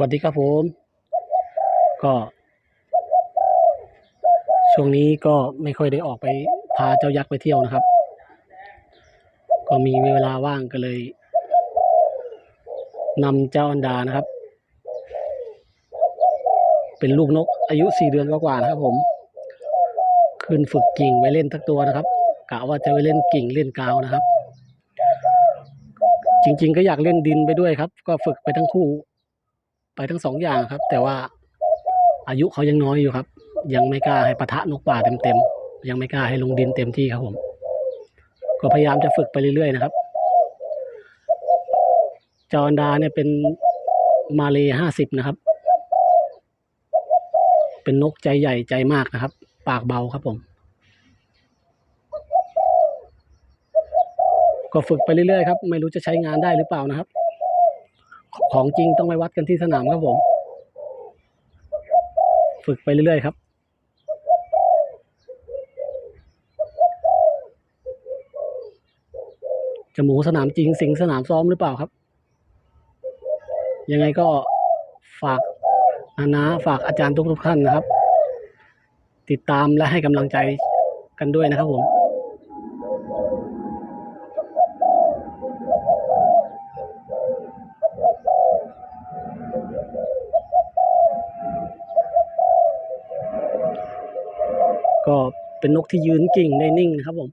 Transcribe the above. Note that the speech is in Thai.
วัสดีครับผม ก็ ช่วงนี้ก็ไม่ค่อยได้ออกไปพาเจ้ายักษ์ไปเที่ยวนะครับ ก็มีเวลาว่างก็เลยนำเจ้าอันดานะครับ เป็นลูกนกอายุสี่เดือนกว่าๆนะครับผม ขึ้นฝึกกิ่งไว้เล่นทักตัวนะครับกะว่าจะไปเล่นกิ่งเล่นกาวนะครับ จริง ๆ ก็อยากเล่นดินไปด้วยครับ ก็ฝึกไปทั้งคู่ ไปทั้งสองอย่างครับ แต่ว่าอายุเขายังน้อยอยู่ครับ ยังไม่กล้าให้ปะทะนกป่าเต็มๆยังไม่กล้าให้ลงดินเต็มที่ครับผม ก็พยายามจะฝึกไปเรื่อยๆนะครับจอร์นดาเนี่ยเป็นมาเลห้าสิบนะครับ เป็นนกใจใหญ่ใจมากนะครับ ปากเบาครับผม ก็ฝึกไปเรื่อยๆครับ ไม่รู้จะใช้งานได้หรือเปล่านะครับ ของจริงต้องไปวัดกันที่สนามครับผม ฝึกไปเรื่อยๆครับจะหมูสนามจริงสิงสนามซ้อมหรือเปล่าครับ ยังไงก็ฝากนานาฝากอาจารย์ทุกๆท่านนะครับ ติดตามและให้กำลังใจกันด้วยนะครับผม ก็เป็นนกที่ยืนกิ่งได้นิ่งนะครับผม